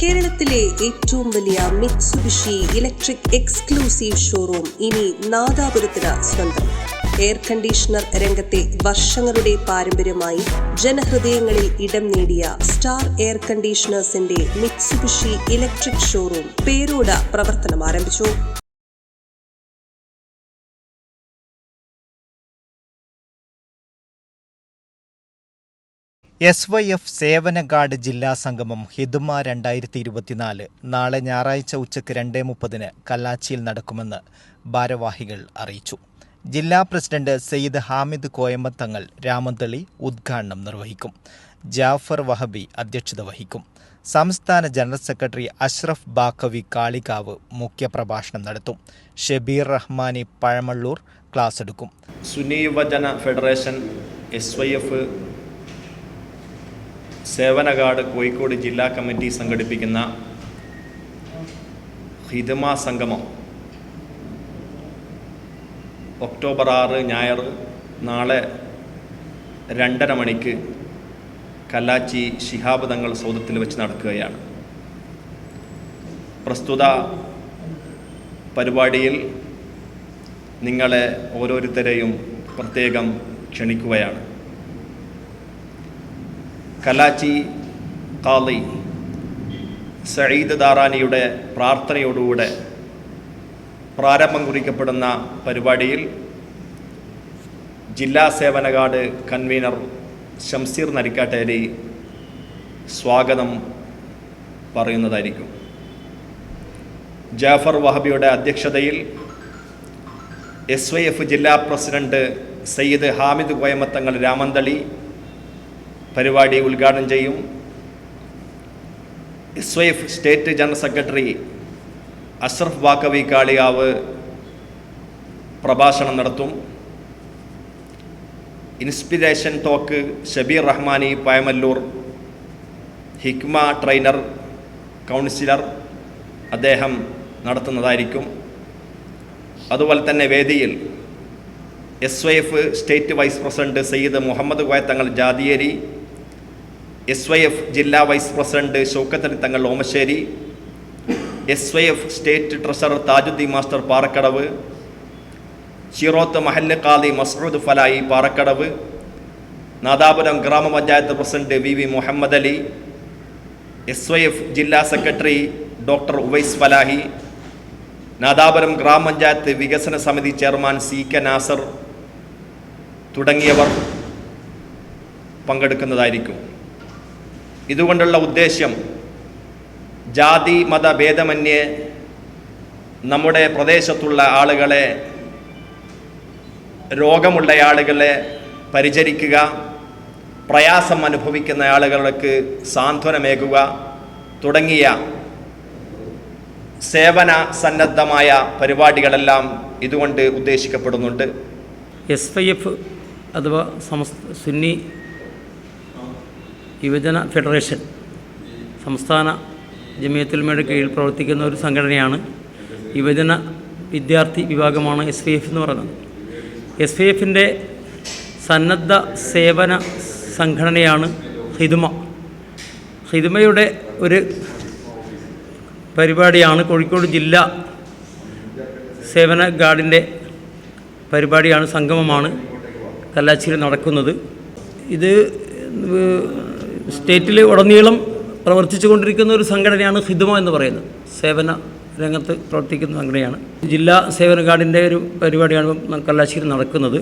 കേരളത്തിലെ ഏറ്റവും വലിയ മിക്സുബിഷി ഇലക്ട്രിക് എക്സ്ക്ലൂസീവ് ഷോറൂം ഇനി നാദാപുരത്തിന് സ്വന്തം. എയർ കണ്ടീഷണർ രംഗത്തെ വർഷങ്ങളുടെ പാരമ്പര്യമായി ജനഹൃദയങ്ങളിൽ ഇടം നേടിയ സ്റ്റാർ എയർ കണ്ടീഷണേഴ്സിന്റെ മിക്സുബിഷി ഇലക്ട്രിക് ഷോറൂം പേരോട് പ്രവർത്തനം ആരംഭിച്ചു എസ് വൈ എഫ് സേവന ഗാർഡ് ജില്ലാ സംഗമം ഹിദുമ രണ്ടായിരത്തി ഇരുപത്തിനാല് നാളെ ഞായറാഴ്ച ഉച്ചയ്ക്ക് രണ്ടേ മുപ്പതിന് കല്ലാച്ചിയിൽ നടക്കുമെന്ന് ഭാരവാഹികൾ അറിയിച്ചു. ജില്ലാ പ്രസിഡന്റ് സെയ്ദ് ഹാമിദ് കോയമ്പത്തങ്ങൾ രാമന്തളി ഉദ്ഘാടനം നിർവഹിക്കും. ജാഫർ വഹബി അധ്യക്ഷത വഹിക്കും. സംസ്ഥാന ജനറൽ സെക്രട്ടറി അഷ്റഫ് ബാക്കവി കാളികാവ് മുഖ്യപ്രഭാഷണം നടത്തും. ഷബീർ റഹ്മാനി പഴമള്ളൂർ ക്ലാസ് എടുക്കും. സുനി യുവജന ഫെഡറേഷൻ എസ് വൈ എഫ് സേവനകാട് കോഴിക്കോട് ജില്ലാ കമ്മിറ്റി സംഘടിപ്പിക്കുന്ന ഹിതമ സംഗമം. ഒക്ടോബർ ആറ് ഞായർ നാളെ രണ്ടര മണിക്ക് കല്ലാച്ചി ശിഹാബ് തങ്ങൾ സൗദത്തിൽ വെച്ച് നടക്കുകയാണ്. പ്രസ്തുത പരിപാടിയിൽ നിങ്ങളെ ഓരോരുത്തരെയും പ്രത്യേകം ക്ഷണിക്കുകയാണ്. കലാച്ചി കാളി സയ്യിദ് ദാറാനിയുടെ പ്രാർത്ഥനയോടുകൂടെ പ്രാരംഭം കുറിക്കപ്പെടുന്ന പരിപാടിയിൽ ജില്ലാ സേവന ഗാർഡ് കൺവീനർ ഷംസീർ നരിക്കാട്ടേരി സ്വാഗതം പറയുന്നതായിരിക്കും. ജാഫർ വഹബിയുടെ അധ്യക്ഷതയിൽ എസ് വൈ എഫ് ജില്ലാ പ്രസിഡന്റ് സയ്യിദ് ഹാമിദ് കോയമത്തങ്ങൾ രാമന്തളി പരിപാടി ഉദ്ഘാടനം ചെയ്യും. S Y F state general secretary Ashraf Baqavi Kaliyavu പ്രഭാഷണം നടത്തും. Inspiration talk Shabeer Rahmani പായമല്ലൂർ ഹിക്മ trainer councillor അദ്ദേഹം നടത്തുന്നതായിരിക്കും. അതുപോലെ തന്നെ വേദിയിൽ S Y F state vice president Syed Muhammad Koyathangal Jathiyeri S Y F ജില്ലാ vice president Shoukathali Thangal Omassery S Y F state treasurer Tajuddin master Parakkadavu Chirothu മഹല്ല ഖാദി മസ്റൂദ് ഫലായി പാറക്കടവ് നാദാപുരം ഗ്രാമപഞ്ചായത്ത് president V V Muhammad Ali S Y F ജില്ലാ secretary doctor Uwais Falahi Nadapuram ഗ്രാമപഞ്ചായത്ത് വികസന സമിതി chairman C K Nasar തുടങ്ങിയവർ പങ്കെടുക്കുന്നതായിരിക്കും. ഇതുകൊണ്ടുള്ള ഉദ്ദേശ്യം ജാതി മത ഭേദമന്യേ നമ്മുടെ പ്രദേശത്തുള്ള ആളുകളെ രോഗമുള്ള ആളുകളെ പരിചരിക്കുക പ്രയാസം അനുഭവിക്കുന്ന ആളുകൾക്ക് സാന്ത്വനമേകുക തുടങ്ങിയ സേവന സന്നദ്ധമായ പരിപാടികളെല്ലാം ഇതുകൊണ്ട് ഉദ്ദേശിക്കപ്പെടുന്നുണ്ട്. എസ് വൈ എഫ് അഥവാ സമസ് സുന്നി യുവജന ഫെഡറേഷൻ സംസ്ഥാന ജമിയത്തുൽമയുടെ കീഴിൽ പ്രവർത്തിക്കുന്ന ഒരു സംഘടനയാണ് യുവജന വിദ്യാർത്ഥി വിഭാഗമാണ് എസ് വി എഫ് എന്ന് പറയുന്നത്. എസ് വി എഫിന്റെ സന്നദ്ധ സേവന സംഘടനയാണ് ഹിദുമ ഹിദുമയുടെ ഒരു പരിപാടിയാണ് കോഴിക്കോട് ജില്ല സേവന ഗാർഡിന്റെ പരിപാടിയാണ് സംഗമമാണ് കല്ലാച്ചിയിൽ നടക്കുന്നത്. ഇത് സ്റ്റേറ്റിൽ ഉടനീളം പ്രവർത്തിച്ചു കൊണ്ടിരിക്കുന്ന ഒരു സംഘടനയാണ് ഹിദുമ എന്ന് പറയുന്നത്. സേവന രംഗത്ത് പ്രവർത്തിക്കുന്ന സംഘടനയാണ്. ജില്ലാ സേവന ഗാർഡിന്റെ ഒരു പരിപാടിയാണ് കല്ലാശ്ശേരി നടക്കുന്നത്.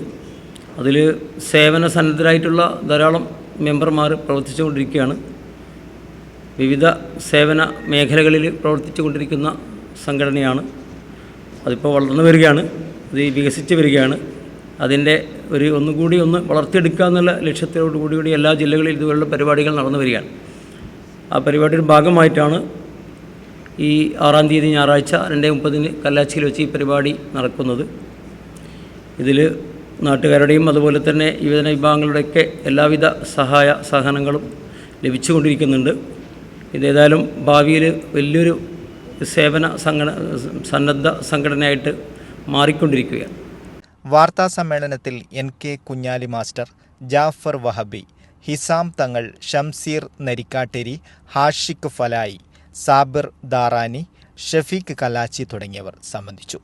അതിൽ സേവന സന്നദ്ധരായിട്ടുള്ള ധാരാളം മെമ്പർമാർ പ്രവർത്തിച്ചു കൊണ്ടിരിക്കുകയാണ് വിവിധ സേവന മേഖലകളിൽ പ്രവർത്തിച്ചു കൊണ്ടിരിക്കുന്ന സംഘടനയാണ്. അതിപ്പോൾ വളർന്നു വരികയാണ്. അത് വികസിച്ച് വരികയാണ്. അതിന്റെ ഒരു ഒന്നുകൂടി ഒന്ന് വളർത്തിയെടുക്കുക എന്നുള്ള ലക്ഷ്യത്തോടു കൂടി എല്ലാ ജില്ലകളിലും ഇതുപോലുള്ള പരിപാടികൾ നടന്നു വരികയാണ്. ആ പരിപാടിയുടെ ഭാഗമായിട്ടാണ് ഈ ആറാം തീയതി ഞായറാഴ്ച രണ്ട് മുപ്പതിന് കല്ലാച്ചിയിൽ വെച്ച് ഈ പരിപാടി നടക്കുന്നത്. ഇതിൽ നാട്ടുകാരുടെയും അതുപോലെ തന്നെ യുവജന വിഭാഗങ്ങളുടെയൊക്കെ എല്ലാവിധ സഹായ സഹനങ്ങളും ലഭിച്ചുകൊണ്ടിരിക്കുന്നുണ്ട്. ഇതേതായാലും ഭാവിയിൽ വലിയൊരു സേവന സംഘടന സന്നദ്ധ സംഘടനയായിട്ട് മാറിക്കൊണ്ടിരിക്കുകയാണ്. വാർത്താ സമ്മേളനത്തിൽ N K Kunhali master Jafar Wahabi Hisham Thangal Shamseer Narikkatteri Hashiq ഫലായി Sabir Darani Shafeeq Kalachi തുടങ്ങിയവർ സംബന്ധിച്ചു.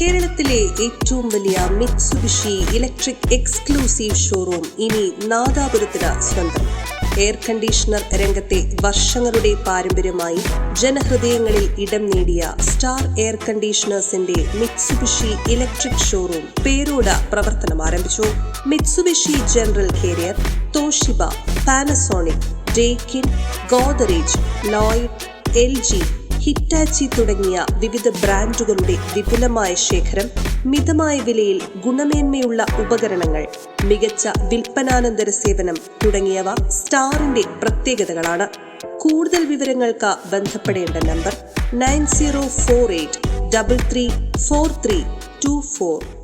കേരളത്തിലെ ഏറ്റവും വലിയ മിക്സുബിഷി ഇലക്ട്രിക് എക്സ്ക്ലൂസീവ് ഷോറൂം ഇനി നാദാപുരത്തിന് സ്വന്തം. എയർ കണ്ടീഷണർ രംഗത്തെ വർഷങ്ങളുടെ പാരമ്പര്യമായി ജനഹൃദയങ്ങളിൽ ഇടം നേടിയ സ്റ്റാർ എയർ കണ്ടീഷണേഴ്സിന്റെ മിത്സുബിഷി ഇലക്ട്രിക് ഷോറൂം പേരോട് പ്രവർത്തനം ആരംഭിച്ചു. Mitsubishi general carrier Toshiba Panasonic Daikin Godrej Lloyd L G Hitachi തുടങ്ങിയ വിവിധ ബ്രാൻഡുകളുടെ വിപുലമായ ശേഖരം മിതമായ വിലയിൽ ഗുണമേന്മയുള്ള ഉപകരണങ്ങൾ മികച്ച വിൽപ്പനാനന്തര സേവനം തുടങ്ങിയവ സ്റ്റാറിന്റെ പ്രത്യേകതകളാണ്. കൂടുതൽ വിവരങ്ങൾക്ക് ബന്ധപ്പെടേണ്ട number nine zero four eight double three four three two four.